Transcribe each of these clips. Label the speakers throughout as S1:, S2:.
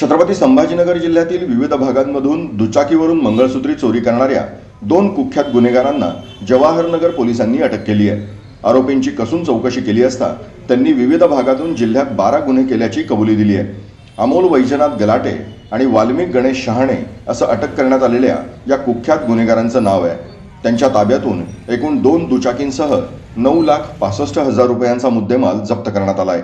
S1: छत्रपती संभाजीनगर जिल्ह्यातील विविध भागांमधून दुचाकीवरून मंगळसूत्री चोरी करणाऱ्या दोन कुख्यात गुन्हेगारांना जवाहरनगर पोलिसांनी अटक केली आहे. आरोपींची कसून चौकशी केली असता त्यांनी विविध भागातून जिल्ह्यात बारा गुन्हे केल्याची कबुली दिली आहे. अमोल वैजनाथ गलाटे आणि वाल्मिक गणेश शहाणे असं अटक करण्यात आलेल्या या कुख्यात गुन्हेगारांचं नाव आहे. त्यांच्या ताब्यातून एकूण दोन दुचाकींसह नऊ लाख पासष्ट हजार रुपयांचा मुद्देमाल जप्त करण्यात आला आहे.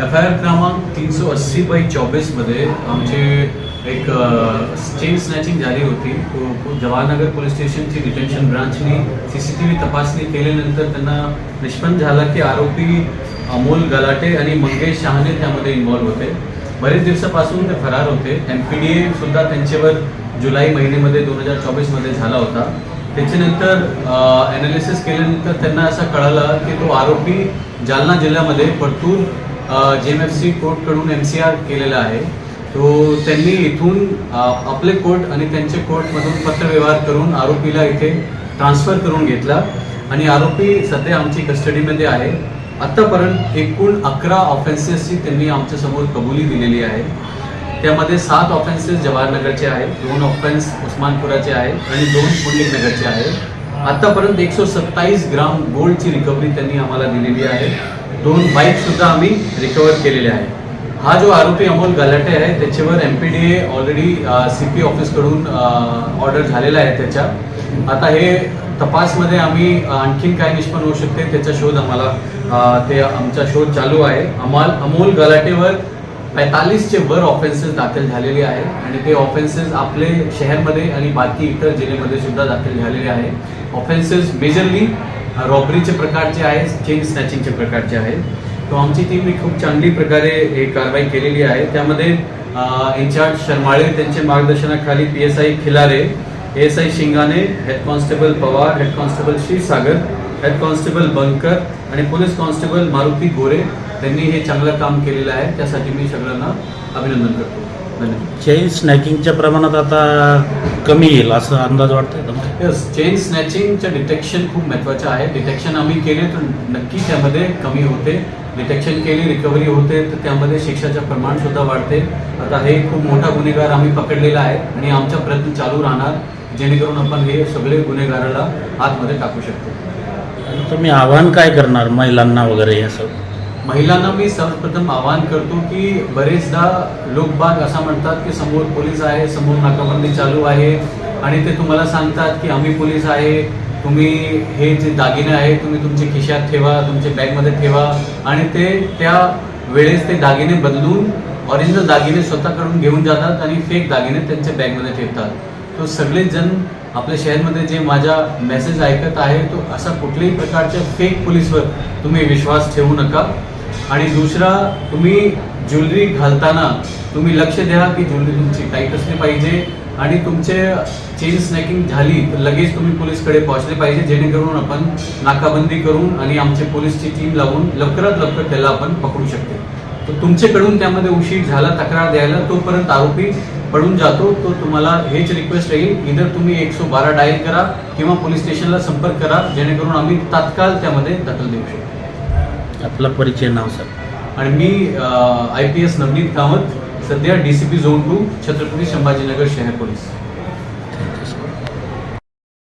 S2: एफ आय आर क्रमांक तीनशे अस्सी बाय चोवीसमध्ये आमचे एक चेन स्नॅचिंग झाली होती. तो- जवाहरनगर पोलीस स्टेशनची डिटेन्शन ब्रांचनी सी सी टी व्ही तपासणी केल्यानंतर त्यांना निष्पन्न झालं की आरोपी अमोल गलाटे आणि मंगेश शहाणे त्यामध्ये इन्व्हॉल्व होते. बरेच दिवसापासून ते फरार होते. एम पी डी सुद्धा त्यांच्यावर जुलै महिन्यामध्ये दोन हजार चोवीसमध्ये झाला होता. त्याच्यानंतर ॲनालिसिस केल्यानंतर त्यांना असं कळालं की तो आरोपी जालना जिल्ह्यामध्ये Partur J M F C कोर्टकडून M C R केलेला आहे तो त्यांनी इथून आपले कोर्ट आणि त्यांचे कोर्टमधून पत्रव्यवहार करून आरोपीला इथे ट्रान्सफर करून घेतला. आणि आरोपी सध्या आमची कस्टडीमध्ये आहे. आत्तापर्यंत एकूण अकरा ऑफेन्सेसची त्यांनी आमच्यासमोर कबुली दिलेली आहे. त्यामध्ये सात ऑफेन्सेस जवाहरनगरचे आहेत दोन ऑफेन्स उस्मानपुराचे आहेत आणि दोन पुंडलिकनगरचे आहेत. आत्तापर्यंत एकशे सत्तावीस ग्राम गोल्डची रिकव्हरी त्यांनी आम्हाला दिलेली आहे. दोन बाईक सुद्धा आम्ही रिकवर केलेले आहे हा जो आरोपी अमोल गलाटे आहे त्याच्यावर M P D A already C P ऑफिसकडून order झालेला आहे त्याच्या. आता हे तपासमध्ये आम्ही आणखीन काय निष्पन्न होऊ शकते त्याचा शोध आम्हाला ते आमचा शोध चालू आहे. अमाल अमोल गलाटेवर पैतालीसचे वर ऑफेन्सेस दाखल झालेले आहे आणि ते ऑफेन्सेस आपले शहरमध्ये आणि बाकी इतर जिल्ह्यामध्ये सुद्धा दाखल झालेले आहे. ऑफेन्सेस मेजरली रॉबरीचे प्रकारचे आहेत चेन स्नॅचिंगचे प्रकारचे आहेत तो आमची टीम खूप चांगली प्रकारे हे कारवाई केलेली आहे. त्यामध्ये इन्चार्ज शर्माळे त्यांच्या मार्गदर्शनाखाली P S I Khilare S I Shingane head constable Pawar head constable Sagar head constable Bankar आणि पोलीस कॉन्स्टेबल मारुती गोरे त्यांनी हे चांगलं काम केलेलं आहे. त्यासाठी मी सगळ्यांना अभिनंदन करतो.
S3: चेन स्नॅकिंगच्या प्रमाणात आता कमी येईल असं अंदाज वाटतंय का मला?
S2: यस चेन स्नॅचिंगचं डिटेक्शन खूप महत्त्वाचं आहे. डिटेक्शन आम्ही केले तर नक्की त्यामध्ये कमी होते. डिटेक्शन केली रिकव्हरी होते तर त्यामध्ये शिक्षाचं प्रमाण सुद्धा वाढते. आता हे खूप मोठा गुन्हेगार आम्ही पकडलेला आहे आणि आमचा प्रयत्न चालू राहणार जेणेकरून आपण हे सगळे गुन्हेगाराला आतमध्ये टाकू शकतो.
S3: तुम्ही आव्हान काय करणार महिलांना वगैरे असं
S2: महिलांना मी सर्वप्रथम आवाहन करतो की बरेचदा लोकबाग असा म्हणतात की समोर पोलीस आहे समोर नाकाबंदी चालू आहे. आणि ते तुम्हाला सांगतात की आम्ही पोलीस आहे तुम्ही हे जे दागिने आहे तुम्ही तुमच्या खिशात ठेवा तुमच्या बॅगमध्ये ठेवा. आणि ते त्या वेळेस ते दागिने बदलून ऑरिजिनल दागिने स्वतः करून घेऊन जातात आणि फेक दागिने त्यांच्या बॅगमध्ये ठेवतात. तो सगळेच जण आपल्या शहरमध्ये जे माझा मेसेज ऐकत आहे तो असा कुठल्याही प्रकारच्या फेक पोलीसवर तुम्ही विश्वास ठेवू नका. आणि दुसरा तुम्ही ज्वेलरी घालताना तुम्ही लक्ष द्या की ज्वेलरी तुमची टाईट असली पाहिजे आणि तुमचे चेन स्नॅकिंग झाली तर लगेच तुम्ही पोलीसकडे पोहोचले पाहिजे जेणेकरून आपण नाकाबंदी करून आणि आमचे पोलीसची टीम लावून लवकरात लवकर त्याला आपण पकडू शकतो. तर तुमच्याकडून त्यामध्ये उशीर झाला तक्रार द्यायला तोपर्यंत आरोपी पडून जातो तो तुम्हाला हेच रिक्वेस्ट राहील इधर तुम्ही एकशे बारा डायल करा किंवा पोलीस स्टेशनला संपर्क करा जेणेकरून आम्ही तात्काळ त्यामध्ये दखल देऊ शकतो.
S3: आपला परिचय नाव सर.
S2: आणि मी I P S Navneet Kamat सध्या D C P zone two Chhatrapati Sambhajinagar शहर पोलीस.